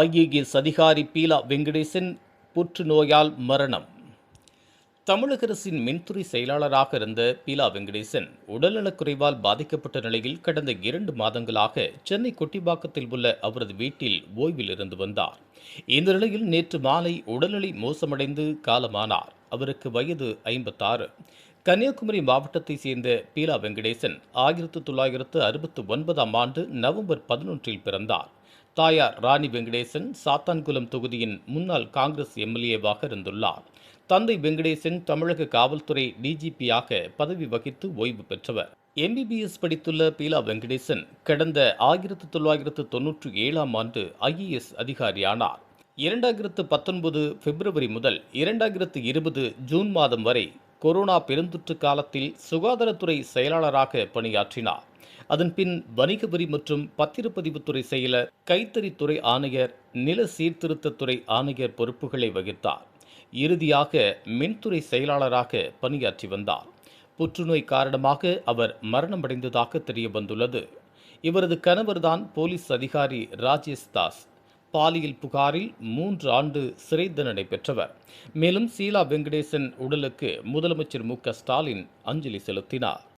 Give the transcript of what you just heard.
IAS அதிகாரி பீலா வெங்கடேசன் புற்றுநோயால் மரணம். தமிழக அரசின் மின்துறை செயலாளராக இருந்த பீலா வெங்கடேசன் உடல்நலக்குறைவால் பாதிக்கப்பட்ட நிலையில் கடந்த இரண்டு மாதங்களாக சென்னை கொட்டிப்பாக்கத்தில் உள்ள அவரது வீட்டில் ஓய்வில் இருந்து வந்தார். இந்த நிலையில் நேற்று மாலை உடல்நிலை மோசமடைந்து காலமானார். அவருக்கு வயது ஐம்பத்தாறு. கன்னியாகுமரி மாவட்டத்தைச் சேர்ந்த பீலா வெங்கடேசன் ஆயிரத்து தொள்ளாயிரத்து அறுபத்து ஒன்பதாம் ஆண்டு நவம்பர் பதினொன்றில் பிறந்தார். தாயார் ராணி வெங்கடேசன் சாத்தான்குளம் தொகுதியின் முன்னாள் காங்கிரஸ் எம்எல்ஏவாக இருந்துள்ளார். தந்தை வெங்கடேசன் தமிழக காவல்துறை டிஜிபியாக பதவி வகித்து ஓய்வு பெற்றவர். எம்பிபிஎஸ் படித்துள்ள பீலா வெங்கடேசன் கடந்த ஆயிரத்து தொள்ளாயிரத்து தொன்னூற்றி ஏழாம் ஆண்டு ஐஏஎஸ் அதிகாரியானார். இரண்டாயிரத்து பத்தொன்பது பிப்ரவரி முதல் இரண்டாயிரத்து இருபது ஜூன் மாதம் வரை கொரோனா பெருந்தொற்று காலத்தில் சுகாதாரத்துறை செயலாளராக பணியாற்றினார். அதன்பின் வணிக வரி மற்றும் பத்திரப்பதிவுத்துறை செயலர் கைத்தறித்துறை ஆணையர் நில சீர்திருத்தத்துறை ஆணையர் பொறுப்புகளை வகித்தார். இறுதியாக மின்துறை செயலாளராக பணியாற்றி வந்தார். புற்றுநோய் காரணமாக அவர் மரணமடைந்ததாக தெரிய வந்துள்ளது இவரது கணவர்தான் போலீஸ் அதிகாரி ராஜேஷ் தாஸ். பாலியல் புகாரில் மூன்று ஆண்டு சிறை தண்டனை பெற்றவர். மேலும் சீலா வெங்கடேசன் உடலுக்கு முதலமைச்சர் மு க ஸ்டாலின் அஞ்சலி செலுத்தினார்.